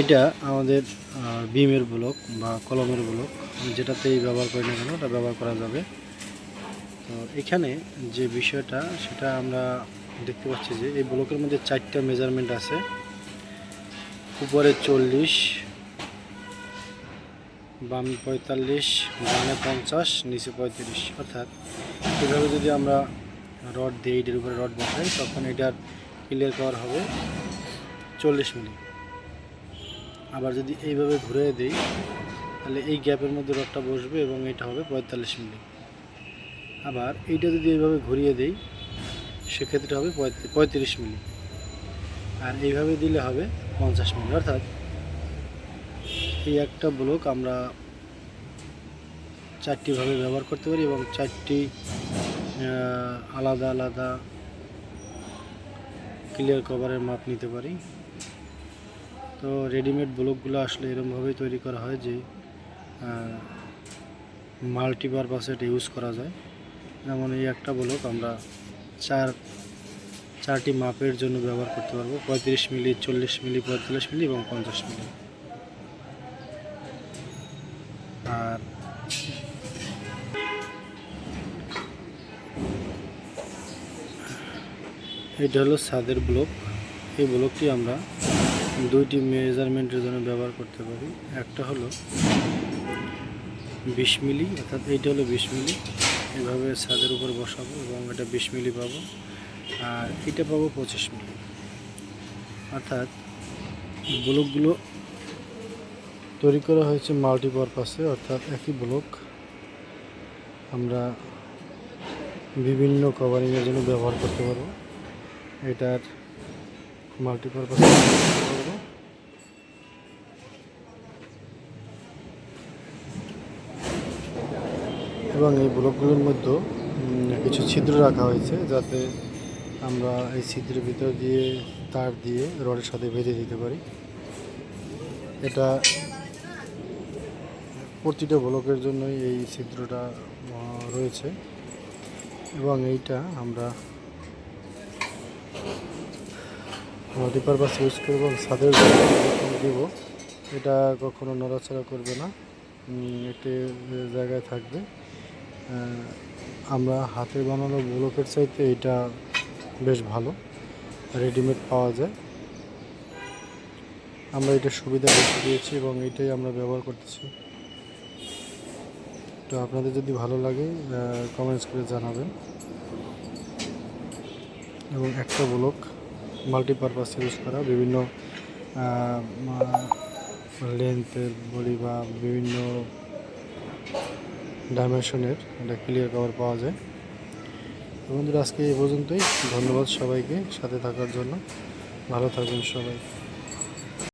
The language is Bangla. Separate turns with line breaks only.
এটা আমাদের বিমের ব্লক বা কলমের ব্লক। যেটাতেই ব্যবহার করি না কেন, ওটা ব্যবহার করা যাবে। তো এখানে যে বিষয়টা, সেটা আমরা দেখতে পাচ্ছি যে এই ব্লকের মধ্যে চারটা মেজারমেন্ট আছে। উপরে চল্লিশ, বাম পঁয়তাল্লিশ, ডানে পঞ্চাশ, নিচে পঁয়ত্রিশ। অর্থাৎ এভাবে যদি আমরা রড দিই এটার উপরে রড বসাই, তখন এটার ক্লিয়ার কভার হবে চল্লিশ মিলি। আবার যদি এইভাবে ঘুরে দিই, তাহলে এই গ্যাপের মধ্যে রডটা বসবে এবং এটা হবে পঁয়তাল্লিশ মিলি। আবার এইটা যদি এইভাবে ঘুরিয়ে দিই, সেক্ষেত্রে হবে পঁয়ত্রিশ মিলি। আর এইভাবে দিলে হবে পঞ্চাশ মিলি। অর্থাৎ এই একটা ব্লক আমরা চারটিভাবে ব্যবহার করতে পারি এবং চারটি আলাদা আলাদা ক্লিয়ার কভারের মাপ নিতে পারি। তো রেডিমেড ব্লকগুলো আসলে এরকমভাবেই তৈরি করা হয় যে মাল্টিপারপাসে এটা ইউজ করা যায়। যেমন এই একটা ব্লক আমরা চার, চারটি মাপের জন্য ব্যবহার করতে পারব। পঁয়ত্রিশ মিলি, চল্লিশ মিলি, পঁয়তাল্লিশ মিলি এবং পঞ্চাশ মিলি। আর এটা হলো ছাদের ব্লক। এই ব্লকটি আমরা দুইটি মেজারমেন্টের জন্য ব্যবহার করতে পারি। একটা হলো বিশ মিলি, অর্থাৎ এইটা হলো বিশ মিলি। এভাবে ছাদের উপর বসাবো এবং এটা বিশ মিলি পাবো। আর এটা পাবো পঁচিশ মিলি। অর্থাৎ ব্লকগুলো তৈরি করা হয়েছে মাল্টিপারপাসে অর্থাৎ একই ব্লক। আমরা বিভিন্ন কভারিংয়ের জন্য ব্যবহার করতে পারব। এটার মাল্টিপারপাস করব এবং এই ব্লকগুলোর মধ্যে কিছু ছিদ্র রাখা হয়েছে যাতে আমরা এই ছিদ্রের ভিতর দিয়ে তার দিয়ে রডের সাথে বেঁধে দিতে পারি। এটা প্রতিটা ব্লকের জন্যই এই ছিদ্রটা রয়েছে এবং এইটা আমরা মাল্টিপারপাস ইউজ করব যখন দিব। এটা কখনো নড়াচড়া করবে না। এটি জায়গায় থাকবে। আমরা হাতে বানানো ব্লকের চাইতে এটা বেশ ভালো রেডিমেড পাওয়া যায়। আমরা এটা সুবিধা বেশি দিয়েছি এবং এটাই আমরা ব্যবহার করতেছি। তো আপনাদের যদি ভালো লাগে কমেন্টস করে জানাবেন। এবং একটা ব্লক মাল্টিপারপাস ইউজ করা, বিভিন্ন লেন্থের বলি বা বিভিন্ন ডাইমেনশনের একটা ক্লিয়ার কভার পাওয়া যায়। বন্ধুরা, আজকে এই পর্যন্তই। ধন্যবাদ সবাইকে সাথে থাকার জন্য। ভালো থাকবেন সবাই।